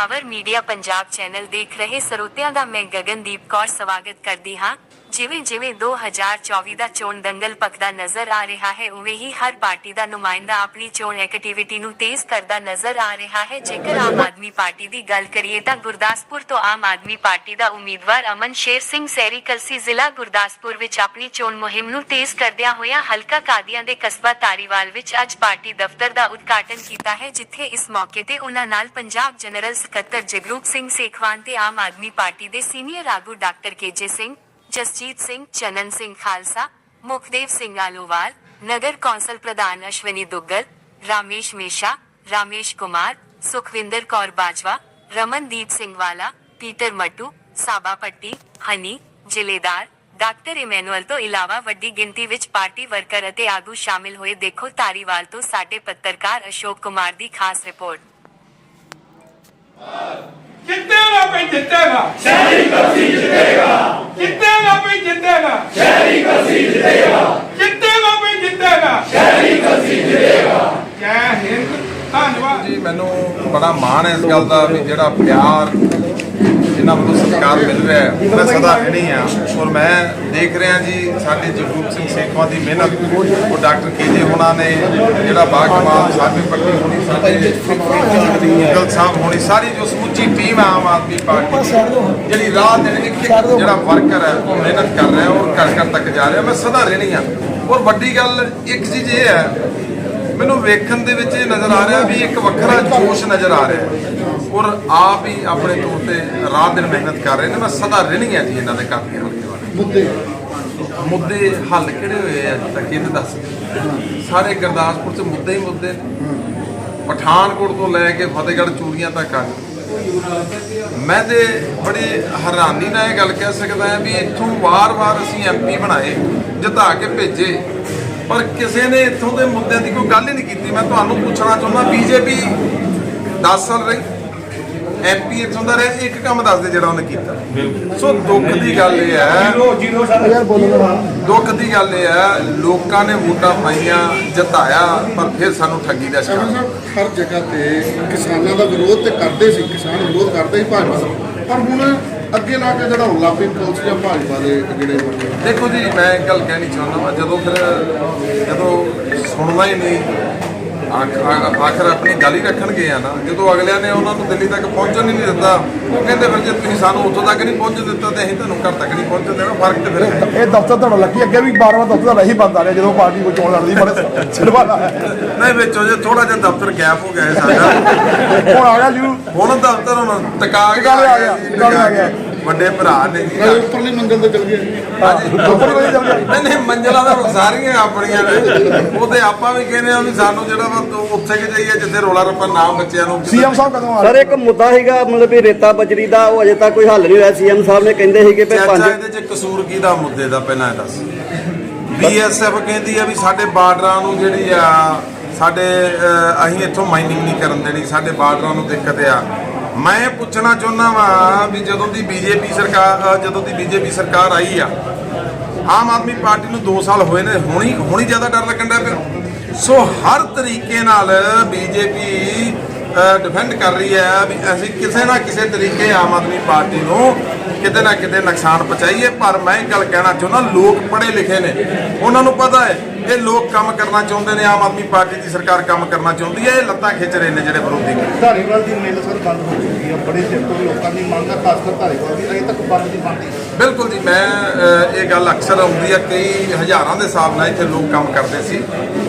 Power media Punjab channel ਦੇਖ ਰਹੇ ਸਰੋਤਿਆਂ ਦਾ ਮੈਂ ਗਗਨਦੀਪ ਕੌਰ ਸਵਾਗਤ ਕਰਦੀ ਹਾਂ ਜਿਵੇਂ ਜਿਵੇਂ 2024 ਦਾ ਚੋਣ ਦੰਗਲ ਪੱਕਦਾ ਨਜ਼ਰ ਆ ਰਿਹਾ ਹੈ, ਉਵੇਂ ਹੀ ਹਰ ਪਾਰਟੀ ਦਾ ਨੁਮਾਇੰਦਾ ਆਪਣੀ ਚੋਣ ਐਕਟੀਵਿਟੀ ਨੂੰ ਤੇਜ਼ ਕਰਦਾ ਨਜ਼ਰ ਆ ਰਿਹਾ ਹੈ। ਜੇਕਰ ਆਮ ਆਦਮੀ ਪਾਰਟੀ ਦੀ ਗੱਲ ਕਰੀਏ ਤਾਂ ਗੁਰਦਾਸਪੁਰ ਤੋਂ ਆਮ ਆਦਮੀ ਪਾਰਟੀ ਦਾ ਉਮੀਦਵਾਰ ਅਮਨ ਸ਼ੇਰ ਸਿੰਘ ਸੈਰੀ ਕਲਸੀ ਜ਼ਿਲ੍ਹਾ ਗੁਰਦਾਸਪੁਰ ਵਿੱਚ ਆਪਣੀ ਚੋਣ ਮੁਹਿੰਮ ਨੂੰ ਤੇਜ਼ ਕਰਦਿਆਂ ਹੋਇਆ ਹਲਕਾ ਕਾਦੀਆਂ ਦੇ ਕਸਬਾ ਤਾਰੀਵਾਲ ਵਿੱਚ ਅੱਜ ਪਾਰਟੀ ਦਫ਼ਤਰ ਦਾ ਉਦਘਾਟਨ ਕੀਤਾ ਹੈ, ਜਿੱਥੇ ਇਸ ਮੌਕੇ ਤੇ ਉਹਨਾਂ ਨਾਲ ਪੰਜਾਬ ਜਨਰਲ ਸਕੱਤਰ ਜਗਰੂਪ ਸਿੰਘ ਸੇਖਵਾਨ ਤੇ ਆਮ ਆਦਮੀ ਪਾਰਟੀ ਦੇ ਸੀਨੀਅਰ ਆਗੂ doctor K J Singh Jasjit Singh Chanan Singh Khalsa Mukhdev Singh Alowal ਨਗਰ ਕੌਂਸਲ ਪ੍ਰਧਾਨ ਅਸ਼ਵਨੀ ਦੁੱਗਲ ਰਾਮੇਸ਼ ਮੇਸ਼ਾ ਰਾਮੇਸ਼ ਕੁਮਾਰ ਸੁਖਵਿੰਦਰ ਕੌਰ ਬਾਜਵਾ ਰਮਨਦੀਪ ਸਿੰਘ ਵਾਲਾ ਪੀਟਰ ਮੱਟੂ ਸਾਬਾ ਪੱਟੀ ਹਨੀ ਜ਼ਿਲੇਦਾਰ ਡਾਕਟਰ ਇਮੈਨੂਅਲ ਤੋਂ ਇਲਾਵਾ ਵੱਡੀ ਗਿਣਤੀ ਵਿੱਚ ਪਾਰਟੀ ਵਰਕਰ ਅਤੇ ਆਗੂ ਸ਼ਾਮਿਲ ਹੋਏ ਦੇਖੋ ਤਾਰੀਵਾਲ ਤੋਂ ਸਾਡੇ ਪੱਤਰਕਾਰ ਅਸ਼ੋਕ ਕੁਮਾਰ ਦੀ ਖਾਸ ਰਿਪੋਰਟ। ਜਿੱਤੇਗਾ ਵੀ ਜਿੱਤੇਗਾ। ਸ਼ਹਿਰੀ ਕਸੀ ਜਿੱਤੇਗਾ ਜਿੱਤੇਗਾ। ਸ਼ਹਿਰੀ ਕਸੀ ਜਿੱਤੇਗਾ। ਜਿੱਤੇਗਾ ਵੀ ਜਿੱਤੇਗਾ। ਸ਼ਹਿਰੀ ਕਸੀ ਜਿੱਤੇਗਾ। ਜੈ ਹਿੰਦ ਧੰਨਵਾਦ। ਜੀ ਮੈਨੂੰ ਬੜਾ ਮਾਣ ਹੈ ਇਸ ਗੱਲ ਦਾ ਵੀ ਜਿਹੜਾ ਪਿਆਰ ਇਹਨਾਂ ਵੱਲੋਂ ਸਤਿਕਾਰ ਮਿਲ ਰਿਹਾ ਹੈ ਮੈਂ ਸਦਾ ਰਹਿਣੀ ਆ। ਔਰ ਮੈਂ ਦੇਖ ਰਿਹਾ ਜੀ, ਸਾਡੇ ਜਗਰੂਪ ਸਿੰਘ ਸੇਖਵਾਂ ਦੀ ਮਿਹਨਤ, ਉਹ ਡਾਕਟਰ ਕੇਜੇ ਹੋਣਾ ਨੇ, ਜਿਹੜਾ ਬਾਕਮਾਲ ਸਾਬੀ ਪੱਟੀ ਹੋਣੀ, ਸਾਡੇ ਗਲ ਸਾਹਿਬ ਹੋਣੀ, ਸਾਰੀ ਜੋ ਸਮੁੱਚੀ ਟੀਮ ਹੈ ਆਮ ਆਦਮੀ ਪਾਰਟੀ ਜਿਹੜੀ ਰਾਹ ਦਿਨ ਇੱਕ ਜਿਹੜਾ ਵਰਕਰ ਹੈ, ਉਹ ਮਿਹਨਤ ਕਰ ਰਿਹਾ ਔਰ ਘਰ ਘਰ ਤੱਕ ਜਾ ਰਿਹਾ। ਮੈਂ ਸਦਾ ਰਹਿਣੀ ਆ। ਔਰ ਵੱਡੀ ਗੱਲ ਇੱਕ ਚੀਜ਼ ਇਹ ਹੈ ਮੈਨੂੰ ਵੇਖਣ ਦੇ ਵਿੱਚ ਇਹ ਨਜ਼ਰ ਆ ਰਿਹਾ ਵੀ ਇੱਕ ਵੱਖਰਾ ਜੋਸ਼ ਨਜ਼ਰ ਆ ਰਿਹਾ ਹੈ। ਔਰ ਆਪ ਹੀ ਆਪਣੇ ਤੌਰ ਤੇ ਰਾਤ ਦਿਨ ਮਿਹਨਤ ਕਰ ਰਹੇ ਨੇ। ਮੈਂ ਸਦਾ ਰਹਿਣੀ ਆ ਜੀ ਇਹਨਾਂ ਦੇ ਹਲਕੇ ਵਾਲੇ ਮੁੱਦੇ? ਮੁੱਦੇ ਹੱਲ ਕਿਹੜੇ ਹੋਏ ਆ ਅੱਜ ਤੱਕ ਇਹ ਤਾਂ ਦੱਸ ਸਾਰੇ ਗੁਰਦਾਸਪੁਰ ਚ ਮੁੱਦੇ ਹੀ ਮੁੱਦੇ ਨੇ। ਪਠਾਨਕੋਟ ਤੋਂ ਲੈ ਕੇ ਫਤਿਹਗੜ੍ਹ ਚੂੜੀਆਂ ਤੱਕ ਆ। ਮੈਂ ਤੇ ਬੜੀ ਹੈਰਾਨੀ ਨਾਲ ਇਹ ਗੱਲ ਕਹਿ ਸਕਦਾ ਹਾਂ ਵੀ ਇੱਥੋਂ ਵਾਰ-ਵਾਰ ਅਸੀਂ ਐਮਪੀ ਬਣਾਏ ਜਿਤਾ ਕੇ ਭੇਜੇ। ਪਰ ਕਿਸੇ ਨੇ ਇੱਥੋਂ ਦੇ ਮੁੱਦਿਆਂ ਦੀ ਕੋਈ ਗੱਲ ਹੀ ਨਹੀਂ ਕੀਤੀ। ਮੈਂ ਤੁਹਾਨੂੰ ਪੁੱਛਣਾ ਚਾਹੁੰਦਾ ਬੀਜੇਪੀ 10 ਸਾਲ ਰਹੀ ਐਮਪੀ ਇੱਥੋਂ ਦਾ ਰਹੇ ਇੱਕ ਕੰਮ ਦੱਸ ਦੇ ਜਿਹੜਾ ਉਹਨੇ ਕੀਤਾ। ਸੋ ਦੁੱਖ ਦੀ ਗੱਲ ਇਹ ਹੈ ਦੁੱਖ ਦੀ ਗੱਲ ਇਹ ਹੈ ਲੋਕਾਂ ਨੇ ਵੋਟਾਂ ਪਾਈਆਂ ਜਿਤਾਇਆ ਪਰ ਫਿਰ ਸਾਨੂੰ ਠੱਗੀ ਦਾ ਸ਼ਿਕਾਰ। ਹਰ ਜਗ੍ਹਾ ਤੇ ਕਿਸਾਨਾਂ ਦਾ ਵਿਰੋਧ ਤੇ ਕਰਦੇ ਸੀ ਕਿਸਾਨ ਵਿਰੋਧ ਕਰਦੇ ਸੀ ਭਾਜਪਾ ਪਰ ਹੁਣ ਅੱਗੇ ਲਾ ਕੇ ਜਿਹੜਾ ਹੁਣ ਲਾਪੀ ਪੁਲਿਸ ਜਾਂ ਭਾਜਪਾ ਦੇ ਜਿਹੜੇ ਬੰਦੇ ਦੇਖੋ ਜੀ, ਮੈਂ ਇੱਕ ਗੱਲ ਕਹਿਣੀ ਚਾਹੁੰਦਾ ਹਾਂ ਜਦੋਂ ਫਿਰ ਜਦੋਂ ਸੁਣਦਾ ਹੀ ਨਹੀਂ ਆਖਰ ਆਪਣੀ ਗੱਲ ਹੀ ਰੱਖਣ ਗਏ ਆ ਨਾ। ਜਦੋਂ ਅਗਲਿਆਂ ਨੇ ਉਹਨਾਂ ਨੂੰ ਦਿੱਲੀ ਤੱਕ ਪਹੁੰਚਣ ਹੀ ਨਹੀਂ ਦਿੱਤਾ ਉਹ ਕਹਿੰਦੇ ਫਿਰ ਜੇ ਤੁਸੀਂ ਸਾਨੂੰ ਉੱਥੋਂ ਤੱਕ ਨਹੀਂ ਪਹੁੰਚ ਦਿੱਤਾ ਤੇ ਅਸੀਂ ਤੁਹਾਨੂੰ ਘਰ ਤੱਕ ਨਹੀਂ ਪਹੁੰਚਣ ਦੇਣਾ ਫ਼ਰਕ ਤੇ ਫਿਰ ਹੈ ਇਹ ਦਫ਼ਤਰ ਤੁਹਾਡਾ ਲੱਗੀ ਅੱਗੇ ਵੀ 12 ਵਾਰ ਦਫ਼ਤਰ ਰਹੀ ਬੰਦ ਆ ਰਿਹਾ ਜਦੋਂ ਪਾਰਟੀ ਕੋਈ ਚੋਣ ਲੜਦੀ ਬੜੇ ਛਿੜਵਾ ਨਹੀਂ ਵਿੱਚੋਂ ਜੇ ਥੋੜਾ ਜਿਹਾ ਦਫ਼ਤਰ ਗੈਪ ਹੋ ਗਿਆ ਸਾਡਾ। ਹੁਣ ਆ ਗਿਆ ਜੀ। ਹੁਣ ਦਫ਼ਤਰ ਹੁਣ ਟਿਕਾ ਕੇ ਆ ਗਿਆ, ਆ ਗਿਆ। ਵੱਡੇ ਭਰਾ ਨੇ ਜੀ। ਨਾਲੇ ਉੱਪਰਲੀ ਮੰਜ਼ਲ ਤੇ ਚਲ ਗਏ। ਉੱਪਰ ਵਾਲੀ ਚੱਲ ਗਿਆ ਨਹੀਂ ਨਹੀਂ ਮੰਜ਼ਲਾਂ ਤਾਂ ਸਾਰੀਆਂ ਆਪਣੀਆਂ ਨੇ। ਉਹਦੇ ਆਪਾਂ ਵੀ ਕਹਿੰਦੇ ਆ ਵੀ ਸਾਨੂੰ ਜਿਹੜਾ ਵਾ ਉੱਥੇ ਕਿ ਜਾਈਏ ਜਿੱਥੇ ਰੋਲਾ ਰੱਪਾ ਨਾ ਬੱਚਿਆਂ ਨੂੰ। ਸੀਐਮ ਸਾਹਿਬ ਕਦੋਂ ਆ ਸਰ ਇੱਕ ਮੁੱਦਾ ਹੈਗਾ ਮਤਲਬ ਵੀ ਰੇਤਾ ਬਜਰੀ ਦਾ ਉਹ ਅਜੇ ਤੱਕ ਕੋਈ ਹੱਲ ਨਹੀਂ ਹੋਇਆ। ਸੀਐਮ ਸਾਹਿਬ ਨੇ ਕਹਿੰਦੇ ਸੀਗੇ ਵੀ ਚਾਚਾ ਪੰਜ ਇਹਦੇ ਚ ਕਸੂਰ ਕਿਹਦਾ ਮੁੱਦੇ ਦਾ ਪਹਿਲਾਂ ਇਹ ਦੱਸ। ਬੀਐਸਐਫ ਕਹਿੰਦੀ ਆ ਵੀ ਸਾਡੇ ਬਾਰਡਰਾਂ ਨੂੰ ਜਿਹੜੀ ਆ ਸਾਡੇ ਅਸੀਂ ਇੱਥੋਂ ਮਾਈਨਿੰਗ ਨਹੀਂ ਕਰਨ ਦੇਣੀ। ਸਾਡੇ ਬਾਰਡਰਾਂ ਨੂੰ ਦਿੱਕਤ ਆ। ਮੈਂ ਪੁੱਛਣਾ ਚਾਹੁੰਦਾ ਵਾਂ ਵੀ ਜਦੋਂ ਦੀ ਬੀਜੇਪੀ ਸਰਕਾਰ, ਜਦੋਂ ਦੀ ਬੀਜੇਪੀ ਸਰਕਾਰ ਆਈ ਆ, ਆਮ ਆਦਮੀ ਪਾਰਟੀ ਨੂੰ 2 ਸਾਲ ਹੋਏ ਨੇ, ਹੁਣੀ ਹੁਣੀ ਜ਼ਿਆਦਾ ਡਰ ਲੱਗਣ ਦਾ ਪਿਆ। ਸੋ ਹਰ ਤਰੀਕੇ ਨਾਲ ਬੀਜੇਪੀ ਡਿਫੈਂਡ ਕਰ ਰਹੀ ਹੈ ਵੀ ਅਸੀਂ ਕਿਸੇ ਨਾ ਕਿਸੇ ਤਰੀਕੇ ਆਮ ਆਦਮੀ ਪਾਰਟੀ ਨੂੰ ਕਿਤੇ ਨਾ ਕਿਤੇ ਨੁਕਸਾਨ ਪਹੁੰਚਾਈਏ। ਪਰ ਮੈਂ ਇੱਕ ਗੱਲ ਕਹਿਣਾ ਚਾਹੁੰਦਾ, ਲੋਕ ਪੜ੍ਹੇ ਲਿਖੇ ਨੇ। ਉਹਨਾਂ ਨੂੰ ਪਤਾ ਹੈ ਇਹ ਲੋਕ ਕੰਮ ਕਰਨਾ ਚਾਹੁੰਦੇ ਨੇ ਆਮ ਆਦਮੀ ਪਾਰਟੀ ਦੀ ਸਰਕਾਰ ਕੰਮ ਕਰਨਾ ਚਾਹੁੰਦੀ ਹੈ ਇਹ ਲੱਤਾਂ ਖਿੱਚ ਰਹੇ ਨੇ ਜਿਹੜੇ ਵਿਰੋਧੀ ਨੇ। ਧਾਰੀਵਾਲ ਦੀ ਮਿਲ ਸਰ ਬੰਦ ਹੋ ਚੁੱਕੀ ਹੈ ਬੜੇ ਚਿਰ ਤੋਂ ਲੋਕਾਂ ਦੀ ਮੰਗ ਹੈ ਖਾਸ ਕਰ ਧਾਰੀਵਾਲ ਦੀ ਅਜੇ ਤੱਕ ਬੰਦ ਨਹੀਂ ਬਣਦੀ। ਬਿਲਕੁਲ ਜੀ ਮੈਂ ਇਹ ਗੱਲ ਅਕਸਰ ਆਉਂਦੀ ਆ ਕਈ ਹਜ਼ਾਰਾਂ ਦੇ ਹਿਸਾਬ ਨਾਲ ਇੱਥੇ ਲੋਕ ਕੰਮ ਕਰਦੇ ਸੀ।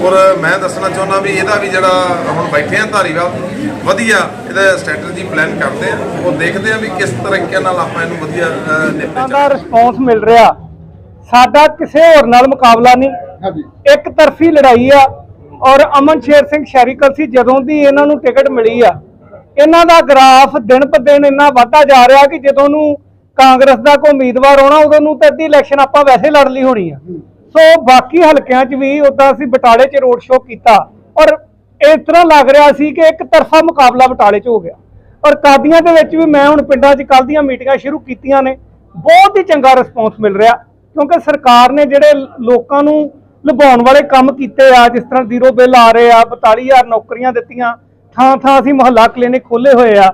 ਔਰ ਮੈਂ ਦੱਸਣਾ ਚਾਹੁੰਦਾ ਵੀ ਇਹਦਾ ਵੀ ਜਿਹੜਾ ਹੁਣ ਬੈਠੇ ਆ ਧਾਰੀਵਾਲ ਵਧੀਆ ਇਹਦਾ ਸਟ੍ਰੈਟਜੀ ਪਲਾਨ ਕਰਦੇ ਆ ਉਹ ਦੇਖਦੇ ਆ ਵੀ ਕਿਸ ਤਰੀਕੇ ਨਾਲ ਆਪਾਂ ਇਹਨੂੰ ਵਧੀਆ ਅ, ਨਿਪਟੇ ਦਾ ਰਿਸਪੌਂਸ ਮਿਲ ਰਿਹਾ। ਸਾਡਾ ਕਿਸੇ ਹੋਰ ਨਾਲ ਮੁਕਾਬਲਾ ਨਹੀਂ। ਇੱਕ ਤਰਫੀ ਲੜਾਈ ਆ ਔਰ ਅਮਨ ਸ਼ੇਰ ਸਿੰਘ ਸ਼ੈਰੀਕਲ ਸੀ ਜਦੋਂ ਦੀ ਇਹਨਾਂ ਨੂੰ ਟਿਕਟ ਮਿਲੀ ਆ। ਇਹਨਾਂ ਦਾ ਗ੍ਰਾਫ ਦਿਨ ਪ ਦਿਨ ਇੰਨਾ ਵੱਧਦਾ ਜਾ ਰਿਹਾ ਕਿ ਜਦੋਂ ਨੂੰ ਕਾਂਗਰਸ ਦਾ ਕੋਈ ਉਮੀਦਵਾਰ ਆਉਣਾ ਉਦੋਂ ਨੂੰ ਤਾਂ ਅੱਧੀ ਇਲੈਕਸ਼ਨ ਆਪਾਂ ਵੈਸੇ ਲੜ ਲਈ ਹੋਣੀ ਆ। ਸੋ ਬਾਕੀ ਹਲਕਿਆਂ 'ਚ ਵੀ ਉਦਾਂ ਅਸੀਂ ਬਟਾਲੇ 'ਚ ਰੋਡ ਸ਼ੋਅ ਕੀਤਾ ਔਰ ਇਸ ਤਰ੍ਹਾਂ ਲੱਗ ਰਿਹਾ ਸੀ ਕਿ ਇੱਕ ਤਰਫਾ ਮੁਕਾਬਲਾ ਬਟਾਲੇ 'ਚ ਹੋ ਗਿਆ। ਔਰ ਕਾਦੀਆਂ ਦੇ ਵਿੱਚ ਵੀ ਮੈਂ ਹੁਣ ਪਿੰਡਾਂ 'ਚ ਕੱਲ ਦੀਆਂ ਮੀਟਿੰਗਾਂ ਸ਼ੁਰੂ ਕੀਤੀਆਂ ਨੇ ਬਹੁਤ ਹੀ ਚੰਗਾ ਰਿਸਪੌਂਸ ਮਿਲ ਰਿਹਾ ਕਿਉਂਕਿ ਸਰਕਾਰ ਨੇ ਜਿਹੜੇ ਲੋਕਾਂ ਨੂੰ ਲੁਭਾਉਣ ਵਾਲੇ ਕੰਮ ਕੀਤੇ ਆ, ਜਿਸ ਤਰ੍ਹਾਂ ਜ਼ੀਰੋ ਬਿੱਲ ਆ ਰਹੇ ਆ 42000 ਨੌਕਰੀਆਂ ਦਿੱਤੀਆਂ, ਥਾਂ ਥਾਂ ਅਸੀਂ ਮੁਹੱਲਾ ਕਲੀਨਿਕ ਖੋਲੇ ਹੋਏ ਆ।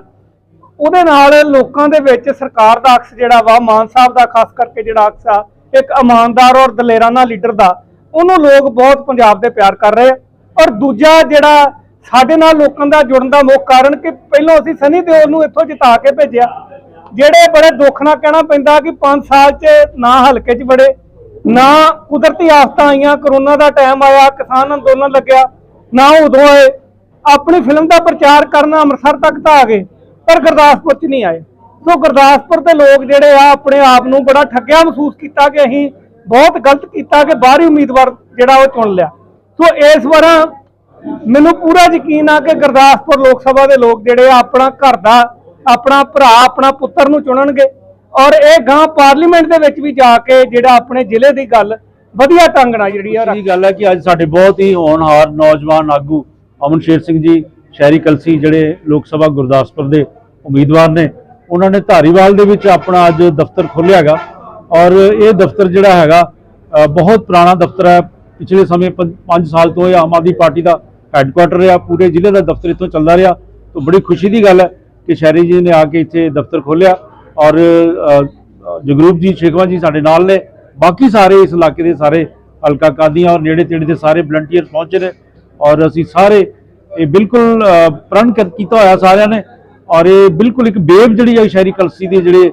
ਉਹਦੇ ਨਾਲ ਲੋਕਾਂ ਦੇ ਵਿੱਚ ਸਰਕਾਰ ਦਾ ਅਕਸ ਜਿਹੜਾ ਵਾ, ਮਾਨ ਸਾਹਿਬ ਦਾ, ਖਾਸ ਕਰਕੇ ਜਿਹੜਾ ਅਕਸ ਆ, ਇੱਕ ਇਮਾਨਦਾਰ ਔਰ ਦਲੇਰਾਨਾ ਲੀਡਰ ਦਾ, ਉਹਨੂੰ ਲੋਕ ਬਹੁਤ ਪੰਜਾਬ ਦੇ ਪਿਆਰ ਕਰ ਰਹੇ ਆ। ਔਰ ਦੂਜਾ ਜਿਹੜਾ ਸਾਡੇ ਨਾਲ ਲੋਕਾਂ ਦਾ ਜੁੜਨ ਦਾ ਮੁੱਖ ਕਾਰਨ ਕਿ ਪਹਿਲਾਂ ਅਸੀਂ ਸਨੀ ਦਿਓਲ ਨੂੰ ਇੱਥੋਂ ਜਿਤਾ ਕੇ ਭੇਜਿਆ, ਜਿਹੜੇ ਬੜੇ ਦੁੱਖ ਨਾਲ ਕਹਿਣਾ ਪੈਂਦਾ ਕਿ 5 ਸਾਲ 'ਚ ਨਾ ਹਲਕੇ 'ਚ ਬੜੇ ਨਾ ਕੁਦਰਤੀ ਆਫਤਾਂ ਆਈਆਂ ਕਰੋਨਾ ਦਾ ਟਾਈਮ ਆਇਆ, ਕਿਸਾਨ ਅੰਦੋਲਨ ਲੱਗਿਆ, ਨਾ ਉਦੋਂ ਆਏ। ਆਪਣੀ ਫਿਲਮ ਦਾ ਪ੍ਰਚਾਰ ਕਰਨਾ ਅੰਮ੍ਰਿਤਸਰ ਤੱਕ ਤਾਂ ਆ ਗਏ, ਪਰ ਗੁਰਦਾਸਪੁਰ 'ਚ ਨਹੀਂ ਆਏ। ਸੋ ਗੁਰਦਾਸਪੁਰ ਦੇ ਲੋਕ ਜਿਹੜੇ ਆ, ਆਪਣੇ ਆਪ ਨੂੰ ਬੜਾ ਠੱਗਿਆ ਮਹਿਸੂਸ ਕੀਤਾ ਕਿ ਅਸੀਂ ਬਹੁਤ ਗਲਤ ਕੀਤਾ ਕਿ ਬਾਹਰੀ ਉਮੀਦਵਾਰ ਜਿਹੜਾ ਉਹ ਚੁਣ ਲਿਆ। ਸੋ ਇਸ ਵਾਰ ਮੈਨੂੰ ਪੂਰਾ ਯਕੀਨ ਆ ਕਿ ਗੁਰਦਾਸਪੁਰ ਲੋਕ ਸਭਾ ਦੇ ਲੋਕ ਜਿਹੜੇ ਆ, ਆਪਣਾ ਘਰ ਦਾ, ਆਪਣਾ ਭਰਾ, ਆਪਣਾ ਪੁੱਤਰ ਨੂੰ ਚੁਣਨਗੇ। ਔਰ ਇਹ ਗਾਂ ਪਾਰਲੀਮੈਂਟ ਦੇ ਵਿੱਚ ਵੀ ਜਾ ਕੇ ਜਿਹੜਾ ਆਪਣੇ ਜ਼ਿਲ੍ਹੇ ਦੀ ਗੱਲ ਵਧੀਆ ਢੰਗ ਨਾਲ ਜਿਹੜੀ ਆ ਇਹ ਗੱਲ ਹੈ ਕਿ ਅੱਜ ਸਾਡੇ ਬਹੁਤ ਹੀ ਹੋਣਹਾਰ ਨੌਜਵਾਨ ਆਗੂ ਅਮਨ ਸ਼ੇਰ ਸਿੰਘ ਜੀ ਸ਼ਹਿਰੀ ਕਲਸੀ ਜਿਹੜੇ ਲੋਕ ਸਭਾ ਗੁਰਦਾਸਪੁਰ ਦੇ ਉਮੀਦਵਾਰ ਨੇ ਉਹਨਾਂ ਨੇ ਧਾਰੀਵਾਲ ਦੇ ਵਿੱਚ ਆਪਣਾ ਅੱਜ ਦਫ਼ਤਰ ਖੋਲ੍ਹਿਆ ਹੈਗਾ ਔਰ ਇਹ ਦਫ਼ਤਰ ਜਿਹੜਾ ਹੈਗਾ ਬਹੁਤ ਪੁਰਾਣਾ ਦਫ਼ਤਰ ਹੈ। ਪਿਛਲੇ ਸਮੇਂ 5 ਸਾਲ ਤੋਂ ਇਹ ਆਮ ਆਦਮੀ ਪਾਰਟੀ ਦਾ ਹੈੱਡਕੁਆਟਰ ਰਿਹਾ ਪੂਰੇ ਜ਼ਿਲ੍ਹੇ ਦਾ ਦਫ਼ਤਰ ਇੱਥੋਂ ਚੱਲਦਾ ਰਿਹਾ। ਤਾਂ ਬੜੀ ਖੁਸ਼ੀ ਦੀ ਗੱਲ ਹੈ ਕਿ ਸ਼ਹਿਰੀ ਜੀ ਨੇ ਆ ਕੇ ਇੱਥੇ ਦਫ਼ਤਰ ਖੋਲ੍ਹਿਆ। ਔਰ ਜਗਰੂਪ ਜੀ, ਸ਼ੇਖਵਾ ਜੀ ਸਾਡੇ ਨਾਲ ਨੇ। ਬਾਕੀ ਸਾਰੇ ਇਸ ਇਲਾਕੇ ਦੇ ਸਾਰੇ ਹਲਕਾ ਕਾਦੀਆਂ ਔਰ ਨੇੜੇ ਤੇੜੇ ਦੇ ਸਾਰੇ ਵਲੰਟੀਅਰ ਪਹੁੰਚੇ ਨੇ। ਔਰ ਅਸੀਂ ਸਾਰੇ ਇਹ ਬਿਲਕੁਲ ਪ੍ਰਣ ਕੀਤਾ ਹੋਇਆ ਸਾਰਿਆਂ ਨੇ। ਔਰ ਇਹ ਬਿਲਕੁਲ ਇੱਕ ਬੇਬ ਜਿਹੜੀ ਹੈ ਸ਼ਹਿਰੀ ਕਲਸੀ ਦੀ ਜਿਹੜੇ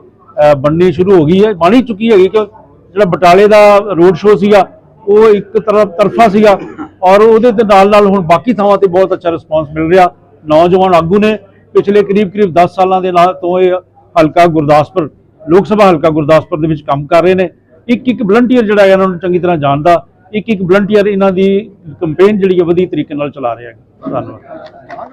ਬਣਨੀ ਸ਼ੁਰੂ ਹੋ ਗਈ ਹੈ। ਬਣੀ ਚੁੱਕੀ ਹੈਗੀ ਕਿ ਜਿਹੜਾ ਬਟਾਲੇ ਦਾ ਰੋਡ ਸ਼ੋਅ ਸੀਗਾ, ਉਹ ਇੱਕ ਤਰਫ, ਤਰਫਾ ਸੀਗਾ। ਔਰ ਉਹਦੇ ਦੇ ਨਾਲ ਨਾਲ ਹੁਣ ਬਾਕੀ ਥਾਵਾਂ ਤੇ ਬਹੁਤ ਅੱਛਾ ਰਿਸਪਾਂਸ ਮਿਲ ਰਿਹਾ। ਨੌਜਵਾਨ ਆਗੂ ਨੇ ਪਿਛਲੇ ਕਰੀਬ ਕਰੀਬ 10 ਸਾਲਾਂ ਦੇ ਨਾਲ ਤੋਂ ਇਹ ਹਲਕਾ ਗੁਰਦਾਸਪੁਰ, ਲੋਕ ਸਭਾ ਹਲਕਾ ਗੁਰਦਾਸਪੁਰ ਦੇ ਵਿੱਚ ਕੰਮ ਕਰ ਰਹੇ ਨੇ। ਇੱਕ ਇੱਕ ਵਲੰਟੀਅਰ ਜਿਹੜਾ ਹੈ ਇਹਨਾਂ ਨੂੰ ਚੰਗੀ ਤਰ੍ਹਾਂ ਜਾਣਦਾ। ਇੱਕ ਇੱਕ ਵਲੰਟੀਅਰ ਇਹਨਾਂ ਦੀ ਕੰਪੇਨ ਜਿਹੜੀ ਹੈ ਵਧੀਆ ਤਰੀਕੇ ਨਾਲ ਚਲਾ ਰਿਹਾ ਹੈ। ਧੰਨਵਾਦ।